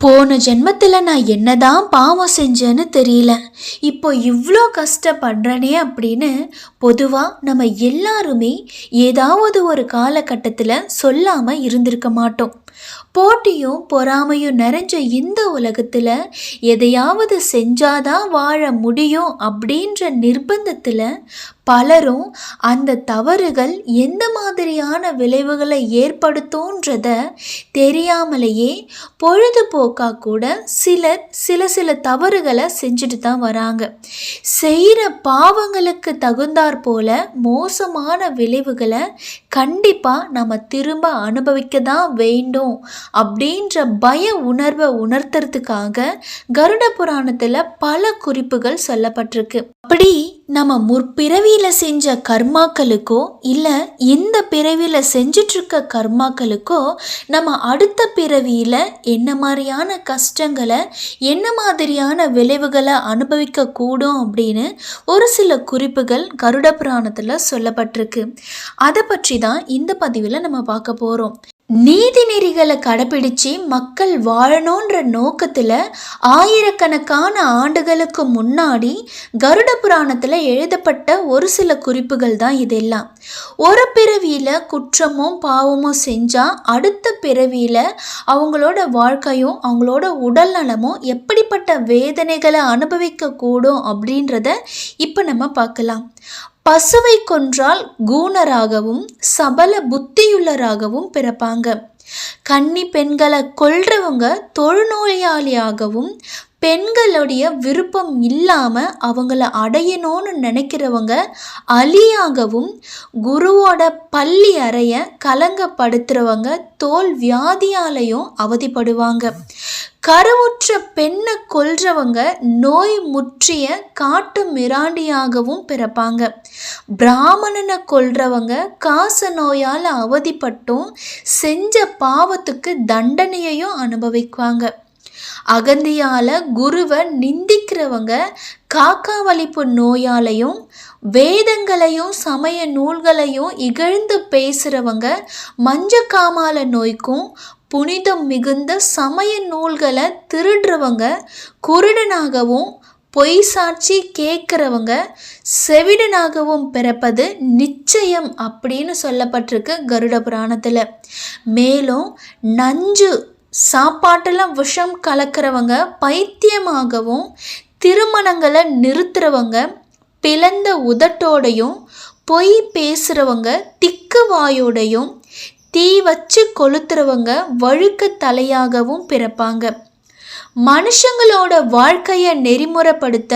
போன ஜென்மத்தில் நான் என்னதான் பாவம் செஞ்சேன்னு தெரியல. இப்போ இவ்வளோ கஷ்டப்படுறனே அப்படின்னு பொதுவாக நம்ம எல்லாருமே ஏதாவது ஒரு காலகட்டத்தில் சொல்லாமல் இருந்திருக்க மாட்டோம். போட்டியும் பொறாமையும் நிறைஞ்ச இந்த உலகத்தில் எதையாவது செஞ்சாதான் வாழ முடியும் அப்படின்ற நிர்பந்தத்தில் பலரும் அந்த தவறுகள் எந்த மாதிரியான விளைவுகளை ஏற்படுத்தும்ன்றத தெரியாமலேயே பொழுதுபோக்காக கூட சிலர் சில சில தவறுகளை செஞ்சுட்டு தான் வராங்க. செய்கிற பாவங்களுக்கு தகுந்தாற் போல மோசமான விளைவுகளை கண்டிப்பாக நம்ம திரும்ப அனுபவிக்க தான் வேண்டும் அப்படின்ற பய உணர்வை உணர்த்துறதுக்காக கருட புராணத்தில் பல குறிப்புகள் சொல்லப்பட்டிருக்கு. அப்படி நம்ம முற்பிறவியில் செஞ்ச கர்மாக்களுக்கோ இல்லை இந்த பிறவியில் செஞ்சிட்ருக்க கர்மாக்களுக்கோ நம்ம அடுத்த பிறவியில் என்ன மாதிரியான கஷ்டங்களை என்ன மாதிரியான விளைவுகளை அனுபவிக்க கூடும் அப்படின்னு ஒரு சில குறிப்புகள் கருட புராணத்தில் சொல்லப்பட்டிருக்கு. அதை பற்றி தான் இந்த பதிவில் நம்ம பார்க்க போகிறோம் நீதி நெறிகளை கடைபிடிச்சு மக்கள் வாழணுன்ற நோக்கத்தில் ஆயிரக்கணக்கான ஆண்டுகளுக்கு முன்னாடி கருட புராணத்தில் எழுதப்பட்ட ஒரு சில குறிப்புகள் தான் இதெல்லாம். ஒரு பிறவியில் குற்றமும் பாவமும் செஞ்சால் அடுத்த பிறவியில் அவங்களோட வாழ்க்கையும் அவங்களோட உடல் நலமும் எப்படிப்பட்ட வேதனைகளை அனுபவிக்கக்கூடும் அப்படின்றத இப்போ நம்ம பார்க்கலாம். பசுவை கொன்றால் கூணராகவும் சபல புத்தியுள்ளராகவும் பிறப்பாங்க. கன்னி பெண்களை கொல்றவங்க தொழுநோயாளியாகவும் பெண்களுடைய விருப்பம் இல்லாமல் அவங்கள அடையணும்னு நினைக்கிறவங்க அலியாகவும் குருவோட பள்ளி அறைய கலங்கப்படுத்துகிறவங்க தோல் வியாதியாலையும் அவதிப்படுவாங்க. கருவுற்ற பெண்ணை கொல்றவங்க நோய் முற்றிய காட்டு மிராண்டியாகவும் பிறப்பாங்க. பிராமணனை கொல்றவங்க காச நோயால் அவதிப்பட்டும் செஞ்ச பாவத்துக்கு தண்டனையையும் அனுபவிக்குவாங்க அகந்தியால குருவை நிந்திக்கிறவங்க காக்கா வலிப்பு நோயாலையும் வேதங்களையும் சமய நூல்களையும் இகழ்ந்து பேசுகிறவங்க மஞ்ச காமால நோய்க்கும் புனிதம் மிகுந்த சமய நூல்களை திருடுறவங்க குருடனாகவும் பொய் சாட்சி கேட்குறவங்க செவிடனாகவும் பிறப்பது நிச்சயம் அப்படின்னு சொல்லப்பட்டிருக்கு கருட புராணத்தில். மேலும் நஞ்சு சாப்பாட்டெல்லாம் விஷம் கலக்கிறவங்க பைத்தியமாகவும் திருமணங்களை நிறுத்துறவங்க பிளந்த உதட்டோடையும் பொய் பேசுகிறவங்க திக்கு வாயோடையும் தீ வச்சு கொளுத்துறவங்க வழுக்க தலையாகவும் பிறப்பாங்க. மனுஷங்களோட வாழ்க்கையை நெறிமுறைப்படுத்த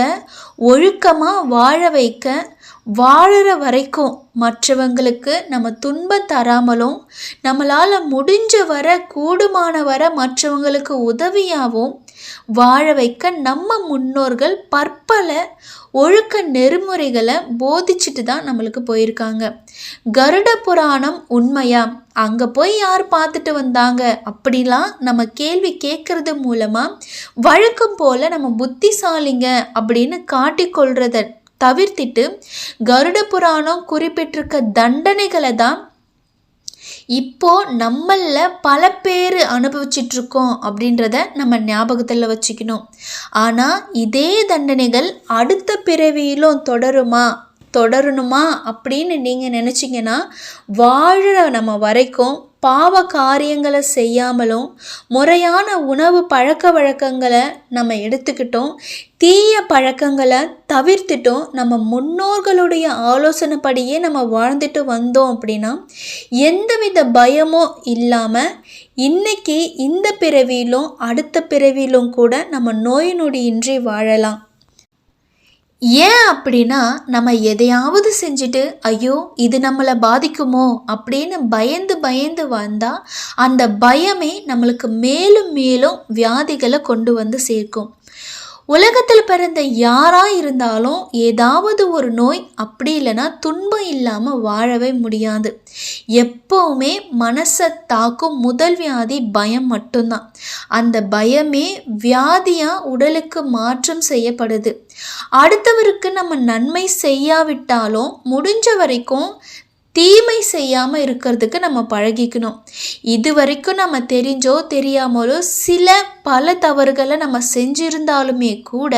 ஒழுக்கமாக வாழ வைக்க வாழற வரைக்கும் மற்றவங்களுக்கு நம்ம துன்பம் தராமலும் நம்மளால் முடிஞ்ச வர கூடுமான வர மற்றவங்களுக்கு உதவியாகவும் வாழ வைக்க நம்ம முன்னோர்கள் பற்பல ஒழுக்க நெறிமுறைகளை போதிச்சுட்டு தான் நம்மளுக்கு போயிருக்காங்க. கருட புராணம் உண்மையா? அங்கே போய் யார் பார்த்துட்டு வந்தாங்க? அப்படிலாம் நம்ம கேள்வி கேட்கறது மூலமாக வழக்கம் போல் நம்ம புத்திசாலிங்க அப்படின்னு காட்டிக்கொள்றத தவிர்த்திட்டு கருட புராணம் குறிப்பிட்டிருக்க தண்டனைகளை தான் இப்போ நம்மள பல பேர் அனுபவிச்சிட்ருக்கோம் அப்படின்றத நம்ம ஞாபகத்தில் வச்சுக்கணும். ஆனால் இதே தண்டனைகள் அடுத்த பிறவியிலும் தொடருமா? தொடரணுமா? அப்படின்னு நீங்கள் நினச்சிங்கன்னா வாழ நம்ம வரைக்கும் பாவ காரியங்களை செய்யாமலும் முறையான உணவு பழக்க வழக்கங்களை நம்ம எடுத்துக்கிட்டோம். தீய பழக்கங்களை தவிர்த்துட்டோம் நம்ம முன்னோர்களுடைய ஆலோசனைப்படியே நம்ம வாழ்ந்துட்டு வந்தோம் அப்படின்னா எந்தவித பயமும் இல்லாமல் இன்னைக்கு இந்த பிறவியிலும் அடுத்த பிறவியிலும் கூட நம்ம நோய் நொடியின்றி வாழலாம். ஏன் அப்படின்னா நம்ம எதையாவது செஞ்சுட்டு ஐயோ இது நம்மளை பாதிக்குமோ? அப்படின்னு பயந்து பயந்து வந்தால் அந்த பயமே நம்மளுக்கு மேலும் மேலும் வியாதிகளை கொண்டு வந்து சேர்க்கும். உலகத்தில் பிறந்த யாராக இருந்தாலும் ஏதாவது ஒரு நோய் அப்படி இல்லைன்னா துன்பம் இல்லாமல் வாழவே முடியாது. எப்போவுமே மனசை தாக்கும் முதல் வியாதி பயம் மட்டும்தான். அந்த பயமே வியாதியாக உடலுக்கு மாற்றம் செய்யப்படுது. அடுத்தவருக்கு நம்ம நன்மை செய்யாவிட்டாலும் முடிஞ்ச வரைக்கும் தீமை செய்யாமல் இருக்கிறதுக்கு நம்ம பழகிக்கணும். இது வரைக்கும் நம்ம தெரிஞ்சோ தெரியாமலோ சில பல தவறுகளை நம்ம செஞ்சிருந்தாலுமே கூட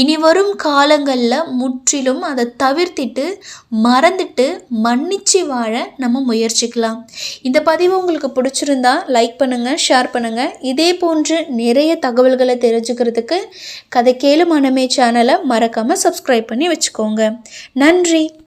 இனி வரும் காலங்களில் முற்றிலும் அதை தவிர்த்திட்டு மறந்துட்டு மன்னிச்சு வாழ நம்ம முயற்சிக்கலாம். இந்த பதிவு உங்களுக்கு பிடிச்சிருந்தா லைக் பண்ணுங்கள் ஷேர் பண்ணுங்கள் இதே போன்று நிறைய தகவல்களை தெரிஞ்சுக்கிறதுக்கு கதை கேளு மனமே சேனலை மறக்காமல் சப்ஸ்கிரைப் பண்ணி வச்சுக்கோங்க. நன்றி!